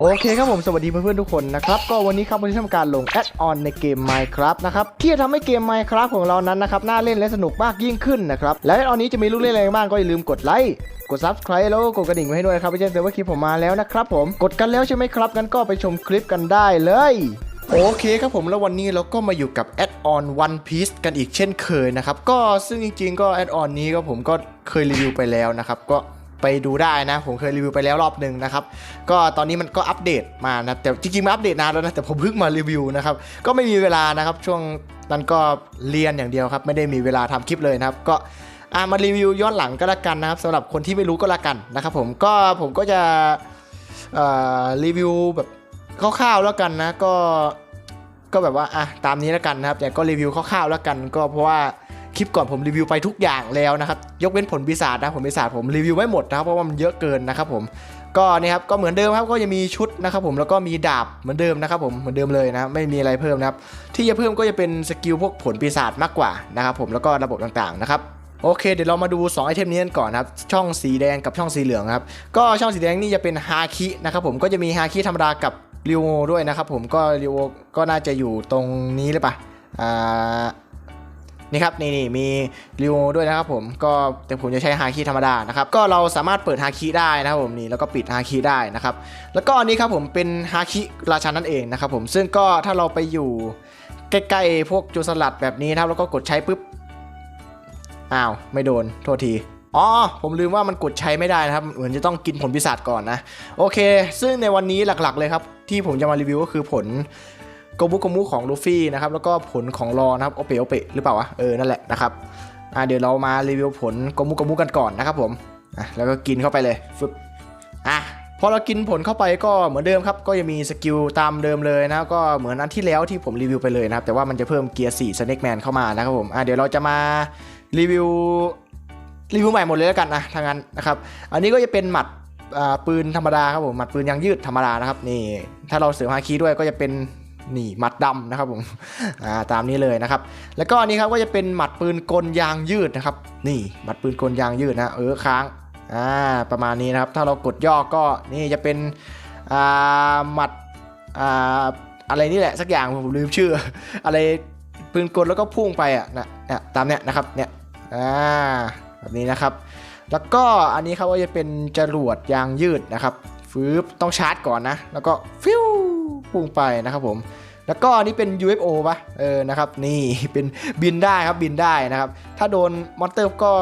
โอเคครับผมสวัสดีเพื่อนๆทุกคนนะครับก็วันนี้ครับวันนี้ทำการลงแอดออนในเกม Minecraft นะครับที่จะทำให้เกม Minecraft ของเรานั้นนะครับน่าเล่นและสนุกมากยิ่งขึ้นนะครับและแอดออนนี้จะมีลูกเล่นอะไรบ้างก็อย่าลืมกดไลค์กด Subscribe แล้วก็กดกระดิ่งไว้ให้ด้วยนะครับไม่ใช่เตือนว่าคลิปผมมาแล้วนะครับผมกดกันแล้วใช่ไหมครับงั้นก็ไปชมคลิปกันได้เลยโอเคครับผมแล้ววันนี้เราก็มาอยู่กับแอดออน One Piece กันอีกเช่นเคยนะครับก็ซึ่งจริงๆ ก็แอดออนนี้ก็ผมก็เคยรีวิวไปแล้วนะครับก็ ไปดูได้นะ ผมเคยรีวิวไปแล้วรอบหนึ่งนะครับ ก็ตอนนี้มันก็อัปเดตมานะ แต่จริงๆมันอัปเดตนานแล้วนะ แต่ผมเพิ่งมารีวิวนะครับ ก็ไม่มีเวลานะครับ ช่วงนั้นก็เรียนอย่างเดียวครับ ไม่ได้มีเวลาทำคลิปเลยนะครับ ก็อ่ามารีวิวย้อนหลังก็แล้วกันนะครับสำหรับคนที่ไม่รู้ก็แล้วกันนะครับ ผมก็ผมก็จะรีวิวแบบคร่าวๆแล้วกันนะก็ก็แบบว่าอะตามนี้แล้วกันนะครับแต่ก็รีวิวคร่าวๆแล้วกัน ก็เพราะว่า คลิปก่อนผมรีวิวไปทุกอย่างแล้วนะครับ ยกเว้นผลปีศาจนะผลปีศาจผมรีวิวไว้หมดนะครับเพราะว่ามันเยอะเกินนะครับผมก็นี่ครับก็เหมือนเดิมครับก็จะมีชุดนะครับผมแล้วก็มีดาบเหมือนเดิมนะครับผมเหมือนเดิมเลยนะไม่มีอะไรเพิ่มนะครับที่จะเพิ่มก็จะเป็นสกิลพวกผลปีศาจมากกว่านะครับผมแล้วก็ระบบต่างๆนะครับโอเคเดี๋ยวเรามาดู 2 ไอเทมนี้กันก่อนครับช่องสีแดงกับช่องสีเหลืองครับก็ช่องสีแดงนี่จะเป็นฮาคินะครับผมก็จะมีฮาคิธรรมดากับริวโอด้วยนะครับผมก็ริวโอก็น่าจะอยู่ตรงนี้หรือปล่าอ่า นี่ครับนี่นี่มีริวด้วยนะครับผมก็แต่ผมจะใช้ฮาคิธรรมดานะครับก็เราสามารถเปิดฮาคิได้นะครับผมนี่แล้วก็ปิดฮาคิได้นะครับแล้วก็อันนี้ครับผมเป็นฮาคิราชันนั่นเองนะครับผมซึ่งก็ถ้าเราไปอยู่ใกล้ๆพวกจรสลัดแบบนี้นะครับแล้วก็กดใช้ปุ๊บอ้าวไม่โดนโทษทีอ๋อผมลืมว่ามันกดใช้ไม่ได้นะครับ เหมือนจะต้องกินผลปีศาจก่อนนะ โอเค ซึ่งในวันนี้หลักๆเลยครับ ที่ผมจะมารีวิวก็คือผล โกมุโกมุของลูฟี่นะครับแล้วก็ผลของรอนะครับโอเปโอเปหรือเปล่าวะเออนั่นแหละนะครับอ่าเดี๋ยวเรามารีวิวผลโกมุโกมุกันก่อนนะครับผมอะแล้วก็กินเข้าไปเลยฟึบอะพอเรากินผลเข้าไปก็เหมือนเดิมครับ ก็จะมีสกิลตามเดิมเลยนะก็เหมือนอันที่แล้วที่ผมรีวิวไปเลยนะครับ แต่ว่ามันจะเพิ่มเกียร์4 Snake Man เข้ามานะครับผมอะเดี๋ยวเราจะมารีวิวรีวิวใหม่หมดเลยแล้วกันนะทางนั้นนะครับ อันนี้ก็จะเป็นหมัดปืนธรรมดาครับผมหมัดปืนยางยืดธรรมดานะครับนี่ถ้าเราเสริมฮาคีด้วยก็จะเป็น นี่หมัดดำนะครับผมาตามนี้เลยนะครับ แล้วก็อันนี้ครับก็จะเป็นหมัดปืนกลยางยืดนะครับ นี่หมัดปืนกลยางยืดนะเออค้างอ่าประมาณนี้นะครับ ถ้าเรากดย่อก็นี่จะเป็นอ่าหมัดอ่าอะไรนี่แหละสักอย่างผมลืมชื่อ อะไรปืนกลแล้วก็พุ่งไปอะนะตามเนี้ยนะครับเนี่ยอ่าแบบนี้นะครับ แล้วก็อันนี้ครับว่าจะเป็นจรวดยางยืดนะครับ ฟืบต้องชาร์จก่อนนะ แล้วก็ฟิวพุ่งไปนะครับผม แล้วก็อันนี้เป็น UFO ปะเออนะครับ นี่เป็นบินได้ครับบินได้นะครับ ถ้าโดนมอนเตอร์ก็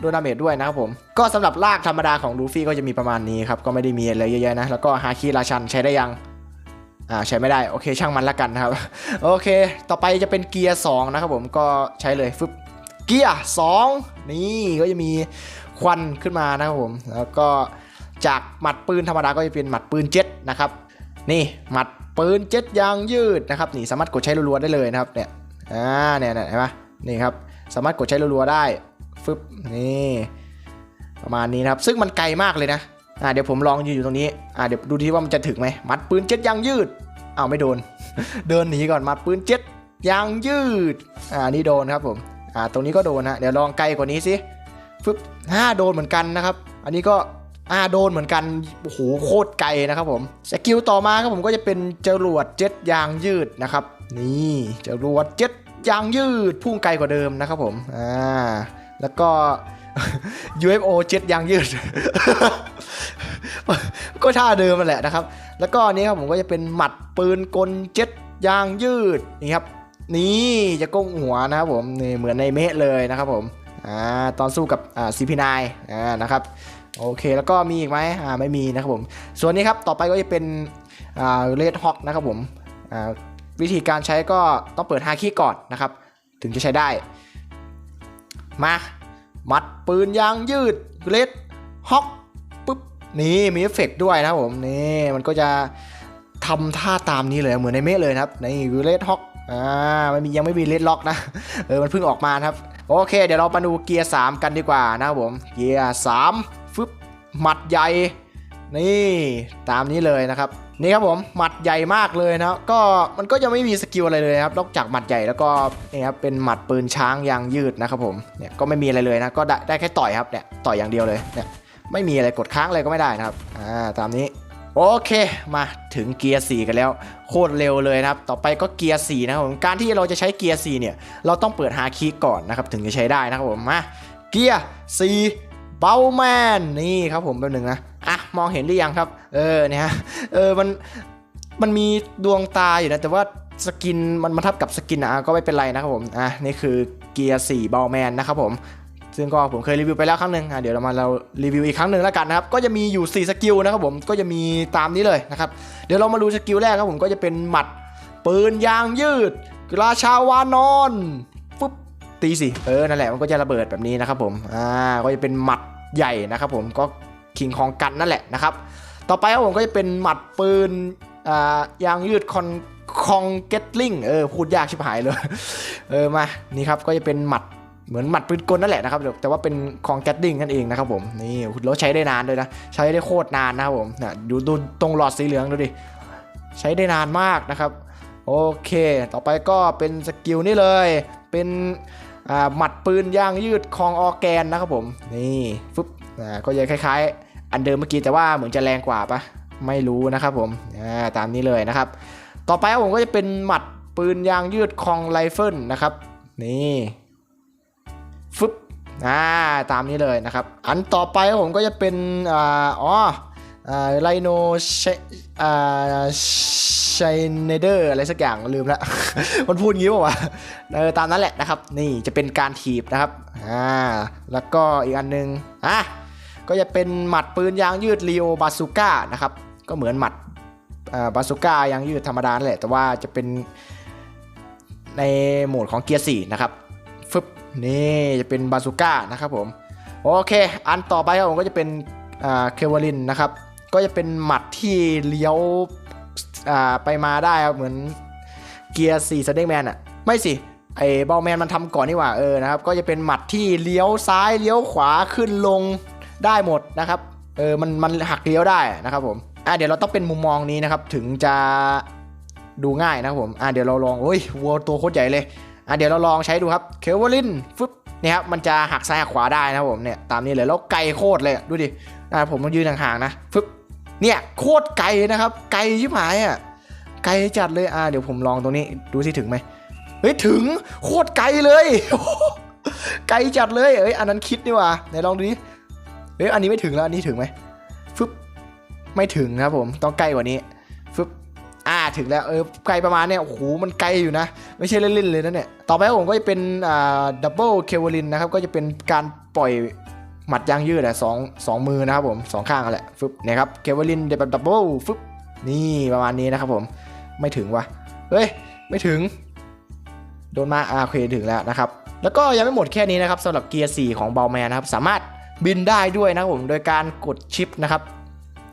โดนดาเมจด้วยนะครับผม ก็สำหรับลากธรรมดาของลูฟี่ก็จะมีประมาณนี้ครับ ก็ไม่ได้มีอะไรเยอะแยะนะ แล้วก็ฮาคิราชันใช้ได้ยังอ่าใช้ไม่ได้ โอเคช่างมันละกันนะครับ โอเค ต่อไปจะเป็นเกียร์2นะครับผมก็ใช้เลยฟึบเกียร์2นี่ก็จะมีควันขึ้นมานะครับผม แล้วก็ จากหมัดปืนธรรมดาก็จะเป็นหมัดปืนเจ็ตนะครับนี่หมัดปืนเจ็ตยางยืดนะครับนี่สามารถกดใช้รัวๆได้เลยนะครับเนี่ยอ่าเนี่ยเนี่ยเห็นปะนี่ครับสามารถกดใช้รัวๆได้ฟึบนี่ประมาณนี้นะครับซึ่งมันไกลมากเลยนะอ่าเดี๋ยวผมลองยืนอยู่ตรงนี้อ่าเดี๋ยวดูที่ว่ามันจะถึงไหมหมัดปืนเจ็ตยางยืดอ้าวไม่โดน เดินหนีก่อนหมัดปืนเจ็ตยางยืดอ่านี่โดนครับผมอ่าตรงนี้ก็โดนนะเดี๋ยวลองไกลกว่านี้สิฟึบห้าโดนเหมือนกันนะครับ อันนี้ก็ อ่าโดนเหมือนกันโอ้โหโคตรไกลนะครับผมสกิลต่อมาครับผมก็จะเป็นจรวดเจ็ตยางยืดนะครับ นี่จรวดเจ็ตยางยืดพุ่งไกลกว่าเดิมนะครับผมอ่าแล้วก็ UFO เจ็ตยางยืด ก็ท่าเดิมนั่นแหละนะครับ แล้วก็อันนี้ครับผมก็จะเป็นหมัดปืนกลเจ็ตยางยืดนี่ครับ นี่จะก้มหัวนะครับผมนี่เหมือนในเมะเลยนะครับผมอ่าตอนสู้กับอ่าซีพีนายอ่านะครับ โอเคแล้วก็มีอีกไหมอ่าไม่มีนะครับผม ส่วนนี้ครับต่อไปก็จะเป็นอ่าเลดฮอกนะครับผมอ่าวิธีการใช้ก็ต้องเปิดฮาคีก่อนนะครับ ถึงจะใช้ได้ มา มัดปืนยางยืดเลดฮอกปุ๊บนี่มีเอฟเฟกต์ด้วยนะครับผมนี่มันก็จะทำท่าตามนี้เลยเหมือนในเมะเลยครับในเลดฮอกอ่าไม่มียังไม่มีเลดล็อกนะเออมันเพิ่งออกมาครับ โอเค เดี๋ยวเรามาดูเกียร์3กันดีกว่านะครับผมเกียร์3 หมัดใหญ่นี่ตามนี้เลยนะครับนี่ครับผมหมัดใหญ่มากเลยนะก็มันก็จะไม่มีสกิลอะไรเลยนะครับนอกจากหมัดใหญ่แล้วก็นี่ครับเป็นหมัดปืนช้างยางยืดนะครับผมเนี่ยก็ไม่มีอะไรเลยนะก็ได้ได้แค่ต่อยครับเนี่ยต่อยอย่างเดียวเลยเนี่ยไม่มีอะไรกดค้างอะไรก็ไม่ได้นะครับอ่าตามนี้โอเคมาถึงเกียร์ 4 กันแล้ว โคตรเร็วเลยนะครับ ต่อไปก็เกียร์ 4 นะครับผมการที่เราจะใช้เกียร์ 4 เนี่ย เราต้องเปิดหาคีย์ก่อนนะครับ ถึงจะใช้ได้นะครับผมมาเกียร์ 4 เบลแมนนี่ครับผมแป๊บหนึ่งนะอะมองเห็นหรือยังครับ เออเนี่ยเออมันมันมีดวงตาอยู่นะแต่ว่าสกินมันมาทับกับสกินอะก็ไม่เป็นไรนะครับผมอะนี่คือเกียร์4เบลแมนนะครับผมซึ่งก็ผมเคยรีวิวไปแล้วครั้งหนึ่งอะเดี๋ยวเรามาเรารีวิวอีกครั้งหนึ่งแล้วกันนะครับ ก็จะมีอยู่ 4 สกิลนะครับผม ก็จะมีตามนี้เลยนะครับ เดี๋ยวเรามาดูสกิลแรกครับผม ก็จะเป็นหมัด ปืนยางยืด ราชาวานอน ตีสิ เออ นั่นแหละ มันก็จะระเบิดแบบนี้นะครับผม อ่า ก็จะเป็นหมัดใหญ่นะครับผม ก็คิงของกันนั่นแหละนะครับ ต่อไปครับผมก็จะเป็นหมัดปืน อ่า ยางยืดคอนคองเกตลิง เออ พูดยากชิบหายเลย เออ มา นี่ครับ ก็จะเป็นหมัดเหมือนหมัดปืนกลนั่นแหละนะครับแต่ว่าเป็นของแกตดิ้งนั่นเองนะครับผมนี่แล้วใช้ได้นานด้วยนะ ใช้ได้โคตรนานนะครับผมนะดูดูตรงหลอดสีเหลืองดูดิใช้ได้นานมากนะครับ โอเค ต่อไปก็เป็นสกิลนี่เลย เป็น หมัดปืนยางยืดคองออแกนนะครับผม นี่ฟึบก็จะคล้ายๆ อันเดิมเมื่อกี้แต่ว่าเหมือนจะแรงกว่าปะไม่รู้นะครับผมาตามนี้เลยนะครับ ต่อไปผมก็จะเป็นหมัดปืนยางยืดคองไรเฟิลนะครับ นี่ฟึบอ่าตามนี้เลยนะครับ อันต่อไปผมก็จะเป็นอ๋ออ ไลโนเชอ่าชเนเดอร์อะไรสักอย่างลืมละมันพูดงี้ป่าวะเออตามนั้นแหละนะครับ นี่จะเป็นการถีบนะครับอ่าแล้วก็อีกอันนึงอะก็จะเป็นหมัดปืนยางยืดลีโอบาซูก้านะครับ ก็เหมือนหมัดบาซูก้ายางยืดธรรมดาแหละ แต่ว่าจะเป็นในโหมดของเกียร์4นะครับฟึบนี่จะเป็นบาซูก้านะครับผม โอเค อันต่อไปครับผมก็จะเป็นเคเวลินนะครับ ก็จะเป็นหมัดที่เลี้ยวอ่าไปมาได้เหมือนเกียร์4สเต็กแมนอะไม่สิไอ้บอลแมนมันทำก่อนนี่หว่าเออนะครับ ก็จะเป็นหมัดที่เลี้ยวซ้ายเลี้ยวขวาขึ้นลงได้หมดนะครับ เออมันมันหักเลี้ยวได้นะครับผมอะเดี๋ยวเราต้องเป็นมุมมองนี้นะครับ ถึงจะดูง่ายนะครับผมอะเดี๋ยวเราลองโอ้ยวัวตัวโคตรใหญ่เลยอะเดี๋ยวเราลองใช้ดูครับเคเวลินฟึบเนี่ยครับมันจะหักซ้ายหักขวาได้นะครับผมเนี่ยตามนี้เลยแล้วไกลโคตรเลยดูดิอะผมต้องยืนห่างๆนะฟึบ เนี่ยโคตรไกลนะครับ ไกลชิบหายอะไกลจัดเลยอะเดี๋ยวผมลองตรงนี้ดูสิถึงไหมเฮ้ยถึงโคตรไกลเลยไกลจัดเลยเอ้ยอันนั้นคิดนี่หว่าไหนลองดูดิเฮ้ยอันนี้ไม่ถึงแล้วอันนี้ถึงไหมฟึบไม่ถึงครับผมต้องใกล้กว่านี้ฟึบอ่าถึงแล้วเออไกลประมาณเนี่ยโอ้โหมันไกลอยู่นะ ไม่ใช่เล่นๆเลยนะเนี่ยต่อไปผมก็จะเป็นอ่าดับเบิลเคเวลินนะครับก็จะเป็นการปล่อย หมัดยางยืดอะสองสองมือนะครับผมสองข้างกันแหละฟึบเนี่ยครับเคเวลินเดแบบดับเบิลฟึบนี่ประมาณนี้นะครับผมไม่ถึงวะเฮ้ยไม่ถึง โดนมาอาเคถึงแล้วนะครับ แล้วก็ยังไม่หมดแค่นี้นะครับสำหรับเกียร์ 4 ของเบลแมนนะครับ สามารถบินได้ด้วยนะครับผมโดยการกดชิปนะครับ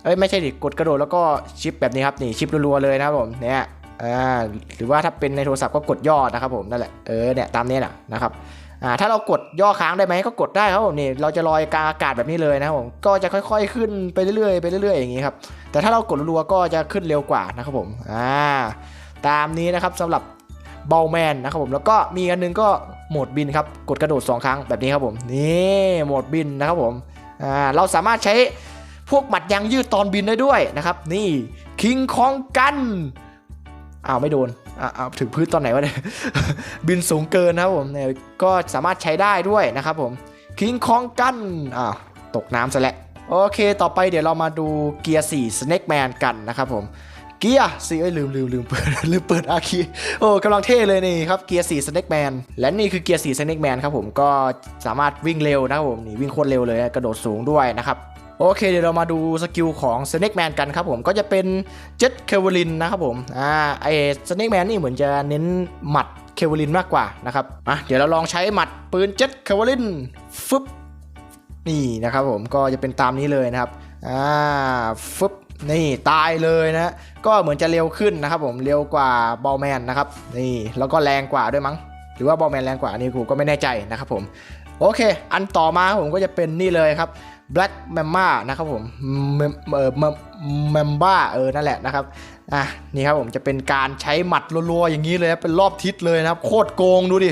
เอ้ยไม่ใช่ดิกดกระโดดแล้วก็ชิปแบบนี้ครับนี่ชิปรัวๆเลยนะครับผมเนี่ยอ่าหรือว่าถ้าเป็นในโทรศัพท์ก็กดย่อนะครับผมนั่นแหละเออเนี่ยตามนี้แหละนะครับ อ่าถ้าเรากดย่อค้างได้ไหมก็กดได้ครับผมนี่เราจะลอยกลางอากาศแบบนี้เลยนะครับผมก็จะค่อย ๆ ขึ้นไปเรื่อยๆไปเรื่อยๆอย่างนี้ครับแต่ถ้าเรากดรัวๆก็จะขึ้นเร็วกว่านะครับผมอ่าตามนี้นะครับสำหรับเบลแมนนะครับผมแล้วก็มีอันนึงก็โหมดบินครับกดกระโดด 2 ครั้งแบบนี้ครับผมนี่โหมดบินนะครับผมอ่าเราสามารถใช้พวกหมัดยางยืดตอนบินได้ด้วยนะครับ นี่คิงคองกันอ้าวไม่โดน อ่าถึงพื้นตอนไหนวะเนี่ย บินสูงเกินนะครับผมเนี่ยก็สามารถใช้ได้ด้วยนะครับผมคิงคองกันอ้าตกน้ำซะแล้วโอเค ต่อไปเดี๋ยวเรามาดูเกียร์4 Snake Man กันนะครับผมเกียร์สี่เอ้ยลืมลืมลืมเปิดลืมเปิดอาคีโอ้กำลังเท่เลยนี่ครับเกียร์สี่สเน็กแมนและนี่คือเกียร์สี่สเน็กแมนครับผมก็สามารถวิ่งเร็วนะครับผมนี่วิ่งโคตรเร็วเลยกระโดดสูงด้วยนะครับ โอเคเดี๋ยวเรามาดูสกิลของ Snake Man กันครับผมก็จะเป็นเจ็ตเคเวลินนะครับผมอ่าไอ Snake Man นี่เหมือนจะเน้นหมัดเคเวลินมากกว่านะครับอะเดี๋ยวเราลองใช้หมัดปืนเจ็ตเคเวลินฟึบนี่นะครับผมก็จะเป็นตามนี้เลยนะครับอ่าฟึบนี่ตายเลยนะก็เหมือนจะเร็วขึ้นนะครับผมเร็วกว่าบอลแมนนะครับนี่แล้วก็แรงกว่าด้วยมั้งหรือว่าบอลแมนแรงกว่าอันนี้กูก็ไม่แน่ใจนะครับผมโอเค อันต่อมาผมก็จะเป็นนี่เลยครับ Black Mamba นะครับผมเออ Mem- Mamba เออนั่นแหละนะครับอะนี่ครับผมจะเป็นการใช้หมัดรัวๆอย่างนี้เลยเป็นรอบทิศเลยนะครับ โคตรโกงดูดิ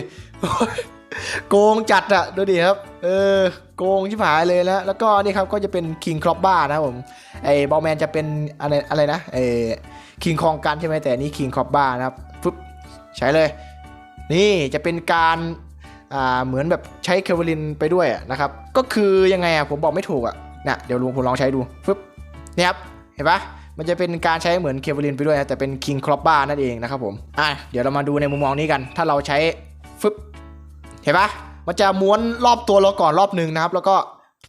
โกงจัดอะดูดิครับ เออโกงชิบหายเลยแล้วแล้วก็นี่ครับก็จะเป็นคิงครอบบ้านะครับผมไอ้บอลแมนจะเป็นอะไรอะไรนะไอ้คิงคองกันใช่ไหมแต่นี่คิงครอบบ้านะครับปึ๊บใช้เลย นี่จะเป็นการ อ่าเหมือนแบบใช้เคเวลินไปด้วยนะครับ ก็คือยังไงอะผมบอกไม่ถูกอะเนี่ยเดี๋ยวลุงผมลองใช้ดูปึ๊บเนี่ยครับเห็นปะมันจะเป็นการใช้เหมือนเคเวลินไปด้วยนะแต่เป็นคิงครอบบ้านั่นเองนะครับผมอะเดี๋ยวเรามาดูในมุมมองนี้กัน ถ้าเราใช้ฟึบเห็นปะมันจะม้วนรอบตัวเราก่อนรอบหนึ่งนะครับ แล้วก็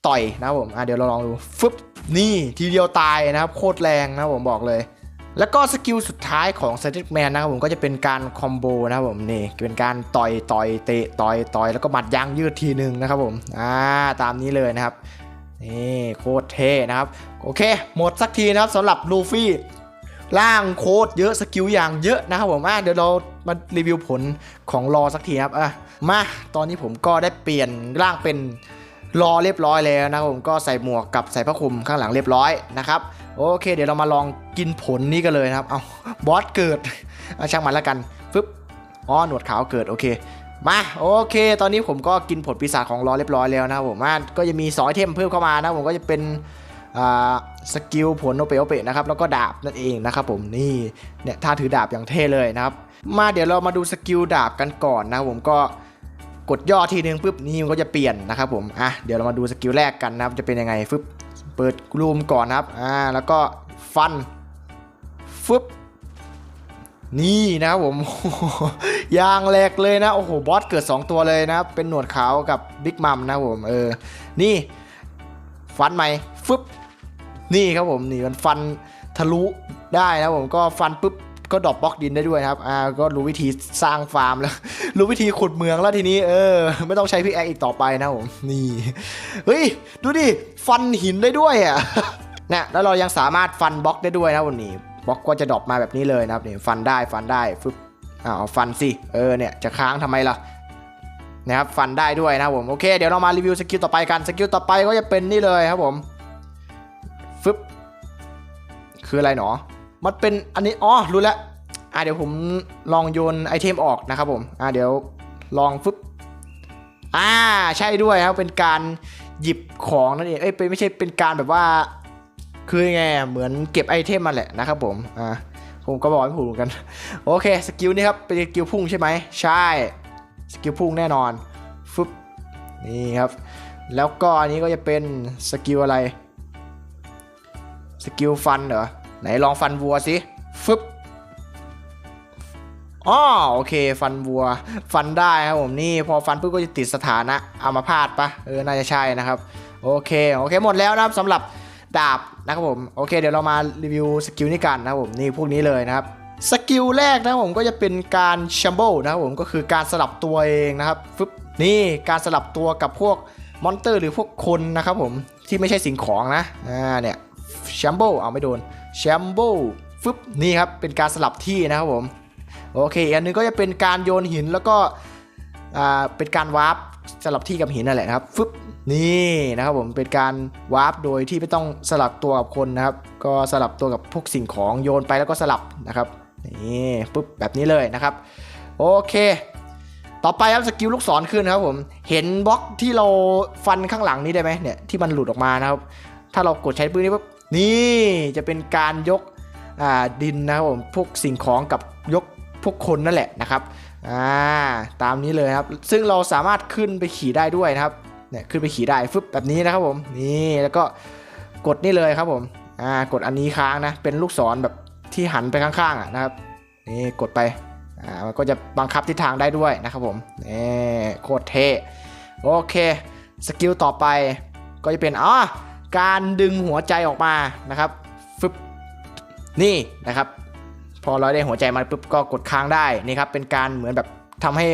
ต่อยนะครับผมอะเดี๋ยวเราลองดูฟึบนี่ทีเดียวตายนะครับโคตรแรงนะครับผมบอกเลย แล้วก็สกิลสุดท้ายของสติ๊กแมนนะครับผมก็จะเป็นการคอมโบนะครับผมนี่เป็นการต่อยต่อยเตะต่อยต่อยแล้วก็หมัดยางยืดทีหนึ่งนะครับผมอ่าตามนี้เลยนะครับนี่โคตรเท่นะครับโอเค หมดสักทีนะครับสำหรับลูฟี่ร่างโคตรเยอะสกิลอย่างเยอะนะครับผมอะเดี๋ยวเรามารีวิวผลของรอสักทีครับอะมาตอนนี้ผมก็ได้เปลี่ยนร่างเป็นรอเรียบร้อยแล้วนะครับผมก็ใส่หมวกกับใส่ผ้าคลุมข้างหลังเรียบร้อยนะครับโอเค เดี๋ยวเรามาลอง กินผลนี้กันเลยนะครับ เอาบอสเกิดเอาช่างมันแล้วกันฟึบอ๋อหนวดขาวเกิดโอเค มาโอเค ตอนนี้ผมก็กินผลปีศาจของรอเรียบร้อยแล้วนะผมอะก็จะมี2ไอเทมเพิ่มเข้ามานะผมก็จะเป็นสกิลผลโอเปโอเปนะครับแล้วก็ดาบนั่นเองนะครับผมนี่เนี่ยถ้าถือดาบอย่างเท่เลยนะครับ มาเดี๋ยวเรามาดูสกิลดาบกันก่อนนะครับผมก็กดย่อทีนึงปุ๊บนี่มันก็จะเปลี่ยนนะครับผมอะเดี๋ยวเรามาดูสกิลแรกกันนะครับจะเป็นยังไงฟึบเปิดกลูมก่อนนะครับอ่าแล้วก็ฟัน ฟึบนี่นะครับผมยางแหลกเลยนะ โอ้โห บอสเกิด 2 ตัวเลยนะ เป็นหนวดขาวกับบิ๊กมัมนะผม เออ นี่ฟันใหม่ฟึบนี่ครับผม นี่มันฟันทะลุได้นะผมก็ฟันปุ๊บก็ดรอปบล็อกดินได้ด้วยครับ อ่า ก็รู้วิธีสร้างฟาร์มแล้ว รู้วิธีขุดเมืองแล้วทีนี้ เออ ไม่ต้องใช้พิกแอคอีกต่อไปนะผม นี่ เฮ้ย ดูดิ ฟันหินได้ด้วยอะเนี่ยแล้วเรายังสามารถฟันบล็อกได้ด้วยนะวันนี้ บล็อกก็จะดรอปมาแบบนี้เลยนะครับนี่ฟันได้ฟันได้ฟึบอ้าวฟันสิเออเนี่ยจะค้างทำไมล่ะนะครับฟันได้ด้วยนะผมโอเคเดี๋ยวเรามารีวิวสกิลต่อไปกันสกิลต่อไปก็จะเป็นนี่เลยครับผมฟึบคืออะไรหนอ มันเป็นอันนี้อ๋อรู้แล้วอะเดี๋ยวผมลองโยนไอเทมออกนะครับผมอะเดี๋ยวลองฟึบอ่าใช่ด้วยครับเป็นการหยิบของนั่นเองเอ้ยเป็นไม่ใช่เป็นการแบบว่า คือไงเหมือนเก็บไอเทมมาแหละนะครับผมอ่าผมก็บอกไม่ถูกเหมือนกัน โอเคสกิลนี้ครับเป็นสกิลพุ่งใช่ไหมใช่สกิลพุ่งแน่นอนฟึบนี่ครับ แล้วก็อันนี้ก็จะเป็นสกิลอะไรสกิลฟันเหรอไหนลองฟันวัวสิฟึบอ๋อโอเคฟันวัว ฟันได้ครับผมนี่พอฟันปุ๊บก็จะติดสถานะอามาพาตปะเออน่าจะใช่นะครับ โอเค โอเคหมดแล้วนะครับสำหรับ ดาบนะครับผมโอเคเดี๋ยวเรามารีวิวสกิลนี้กันนะครับผมนี่พวกนี้เลยนะครับสกิลแรกนะครับผมก็จะเป็นการชัมเบลนะครับผมก็คือการสลับตัวเองนะครับฟึบนี่การสลับตัวกับพวกมอนเตอร์หรือพวกคนนะครับผมที่ไม่ใช่สิ่งของนะอ่าเนี่ยแชมโบเอาไม่โดนแชมโบฟึบนี่ครับเป็นการสลับที่นะครับผมโอเคอันนึงก็จะเป็นการโยนหินแล้วก็อ่าเป็นการวาร์ปสลับที่กับหินนั่นแหละครับฟึบ นี่นะครับผมเป็นการวาร์ปโดยที่ไม่ต้องสลับตัวกับคนนะครับ ก็สลับตัวกับพวกสิ่งของโยนไปแล้วก็สลับนะครับนี่ปุ๊บแบบนี้เลยนะครับ โอเค ต่อไปครับสกิลลูกศรขึ้นครับผมเห็นบล็อกที่เราฟันข้างหลังนี้ได้ไหมเนี่ยที่มันหลุดออกมานะครับ ถ้าเรากดใช้ปืนนี้ปุ๊บนี่จะเป็นการยกดินนะครับผมพวกสิ่งของกับยกพวกคนนั่นแหละนะครับอ่าตามนี้เลยครับ ซึ่งเราสามารถขึ้นไปขี่ได้ด้วยนะครับ เนี่ยขึ้นไปขี่ได้ฟึบแบบนี้นะครับผมนี่แล้วก็กดนี่เลยครับผมอ่ากดอันนี้ค้างนะเป็นลูกศรแบบที่หันไปข้างๆอะนะครับนี่กดไปอ่ามันก็จะบังคับทิศทางได้ด้วยนะครับผมนี่โคตรเท่โอเคสกิลต่อไปก็จะเป็นอ๋อการดึงหัวใจออกมานะครับฟึบนี่นะครับ พอเราได้หัวใจมาปุ๊บก็กดค้างได้นี่ครับเป็นการเหมือนแบบทำให้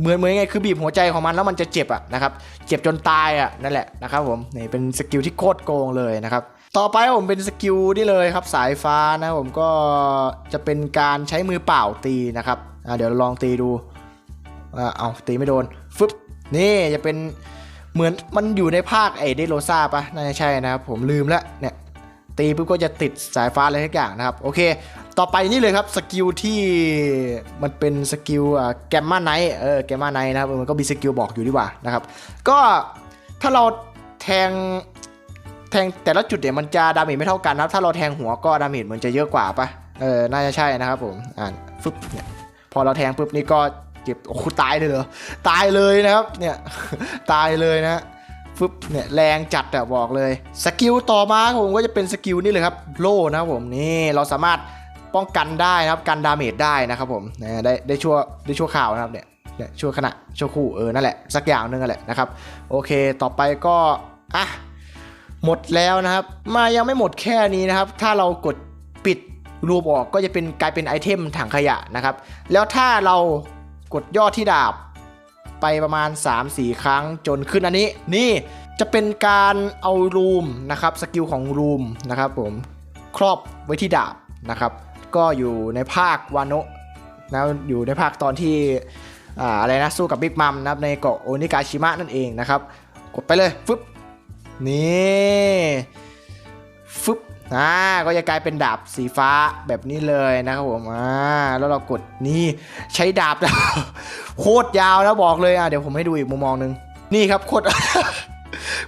เหมือนเหมือนไงคือบีบหัวใจของมันแล้วมันจะเจ็บอะนะครับเจ็บจนตายอะนั่นแหละนะครับผมนี่เป็นสกิลที่โคตรโกงเลยนะครับต่อไปผมเป็นสกิลนี่เลยครับสายฟ้านะผมก็จะเป็นการใช้มือเปล่าตีนะครับเดี๋ยวลองตีดูเอาตีไม่โดนฟึบนี่จะเป็นเหมือนมันอยู่ในภาคไอเดโรซาปะน่าจะใช่นะครับผมลืมแล้วเนี่ย ตีปุ๊บก็จะติดสายฟ้าอะไรทุกอย่างนะครับ โอเค ต่อไปนี่เลยครับสกิลที่มันเป็นสกิลแกมมาไนท์เออแกมมาไนท์นะครับมันก็มีสกิลบอกอยู่ดีกว่านะครับ ก็ถ้าเราแทงแทงแต่ละจุดเนี่ยมันจะดาเมจไม่เท่ากันนะครับ ถ้าเราแทงหัวก็ดาเมจมันจะเยอะกว่าปะเออน่าจะใช่นะครับผมอ่านฟึบเนี่ยพอเราแทงปุ๊บนี่ก็เจ็บโอ้โหตายเลยเหรอตายเลยนะครับเนี่ยตายเลยนะ ฟึบเนี่ยแรงจัดอะบอกเลย สกิลต่อมาผมก็จะเป็นสกิลนี่เลยครับโล่นะผมนี่เราสามารถป้องกันได้นะครับกันดาเมจได้นะครับผมนะได้ได้ชั่วได้ชั่วข่าวนะครับเนี่ยเนี่ยชั่วขณะชั่วคู่เออนั่นแหละสักอย่างหนึงนั่นแหละนะครับโอเคต่อไปก็อะหมดแล้วนะครับ มายังไม่หมดแค่นี้นะครับ ถ้าเรากดปิดรูปออกก็จะเป็นกลายเป็นไอเทมถังขยะนะครับ แล้วถ้าเรากดย่อที่ดาบ ไปประมาณ 3-4 ครั้งจนขึ้นอันนี้ นี่จะเป็นการเอารูมนะครับสกิลของรูมนะครับผมครอบไว้ที่ดาบนะครับ ก็อยู่ในภาควานะนะอยู่ในภาคตอนที่อ่าอะไรนะสู้กับบิ๊กมัมนะครับในเกาะโอนิกาชิมะนั่นเองนะครับ กดไปเลยฟึบนี่ฟึบอ่าก็จะกลายเป็นดาบสีฟ้าแบบนี้เลยนะครับผมอ่าแล้วเรากดนี่ใช้ดาบ โคตรยาวแล้วบอกเลยอะเดี๋ยวผมให้ดูอีกมุมมองหนึ่งนี่ครับโคตร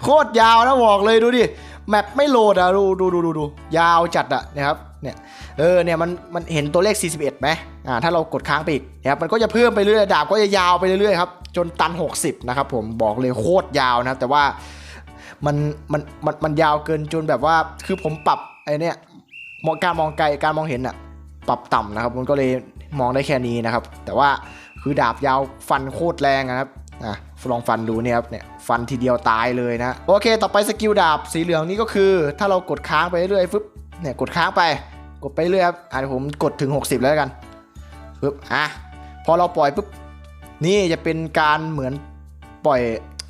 โคตรยาวแล้วบอกเลยดูดิแมปไม่โหลดอะดูดูดูดูดูยาวจัดอะนะครับเนี่ยเออเนี่ยมันมันเห็นตัวเลข 41ไหมอ่าถ้าเรากดค้างไปอีกนะครับมันก็จะเพิ่มไปเรื่อยดาบก็จะยาวไปเรื่อยๆครับจนตัน 60 นะครับผมบอกเลยโคตรยาวนะแต่ว่ามันมันมันมันยาวเกินจนแบบว่าคือผมปรับไอ้เนี่ยมองการมองไกลการมองเห็นอะปรับต่ำนะครับ มันก็เลยมองได้แค่นี้นะครับ แต่ว่า คือดาบยาวฟันโคตรแรงอะครับอะลองฟันดูเนี่ยครับเนี่ยฟันทีเดียวตายเลยนะโอเค ต่อไปสกิลดาบสีเหลืองนี่ก็คือ ถ้าเรากดค้างไปเรื่อยๆฟึบเนี่ยกดค้างไป กดไปเรื่อยครับอะเดี๋ยวผมกดถึง 60 แล้วกันฟึบอะพอเราปล่อยปุ๊บนี่จะเป็นการเหมือนปล่อย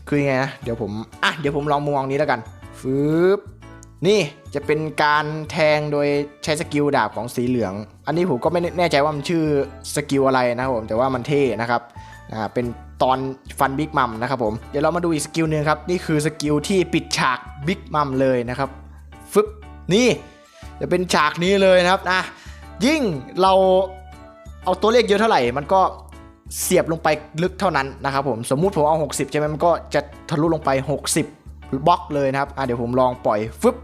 คือยังไงนะเดี๋ยวผมอะเดี๋ยวผมลองมองนี้แล้วกันฟึบ นี่จะเป็นการแทงโดยใช้สกิลดาบของสีเหลือง อันนี้ผมก็ไม่แน่ใจว่ามันชื่อสกิลอะไรนะครับผมแต่ว่ามันเท่นะครับอ่าเป็นตอนฟันบิ๊กมัมนะครับผมเดี๋ยวเรามาดูอีกสกิลหนึ่งครับนี่คือสกิลที่ปิดฉากบิ๊กมัมเลยนะครับฟึบนี่จะเป็นฉากนี้เลยนะครับนะยิ่งเราเอาตัวเลขเยอะเท่าไหร่ มันก็เสียบลงไปลึกเท่านั้นนะครับผมสมมุติผมเอา 60 ใช่ไหมมันก็จะทะลุลงไป 60บล็อกเลยนะครับอะเดี๋ยวผมลองปล่อยฟึบ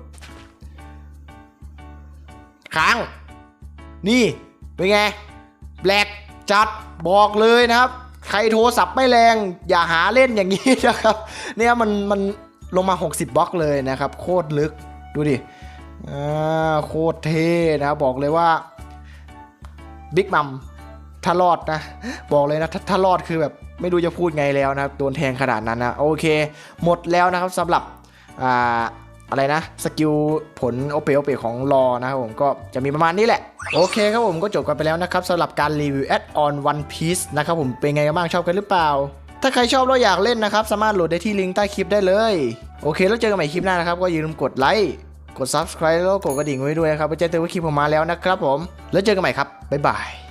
ค้าง นี่ เป็นไงแบล็กจัดบอกเลยนะครับ ใครโทรศัพท์ไม่แรง อย่าหาเล่นอย่างนี้นะครับ เนี่ยมันมันลงมา 60บล็อกเลยนะครับ โคตรลึกดูดิอ่าโคตรเท่นะบบอกเลยว่าบิ๊กมัมถ้ารอดนะ บอกเลยนะถ้าถ้ารอดคือแบบไม่รู้จะพูดไงแล้วนะครับโดนแทงขนาดนั้นนะ โอเค หมดแล้วนะครับสำหรับอ่า อะไรนะสกิลผลโอเปโอเปของรอนะครับผมก็จะมีประมาณนี้แหละ โอเคครับผมก็จบกันไปแล้วนะครับสำหรับการรีวิวแอดออน One Piece นะครับผมเป็นไงกันบ้างชอบกันหรือเปล่า ถ้าใครชอบแล้วอยากเล่นนะครับ สามารถโหลดได้ที่ลิงก์ใต้คลิปได้เลย โอเค แล้วเจอกันใหม่คลิปหน้านะครับ ก็อย่าลืมกดไลค์กด Subscribe แล้วกดกระดิ่งไว้ด้วยนะครับเพื่อจะเตือนว่าคลิปผมมาแล้วนะครับผม แล้วเจอกันใหม่ครับบ๊ายบาย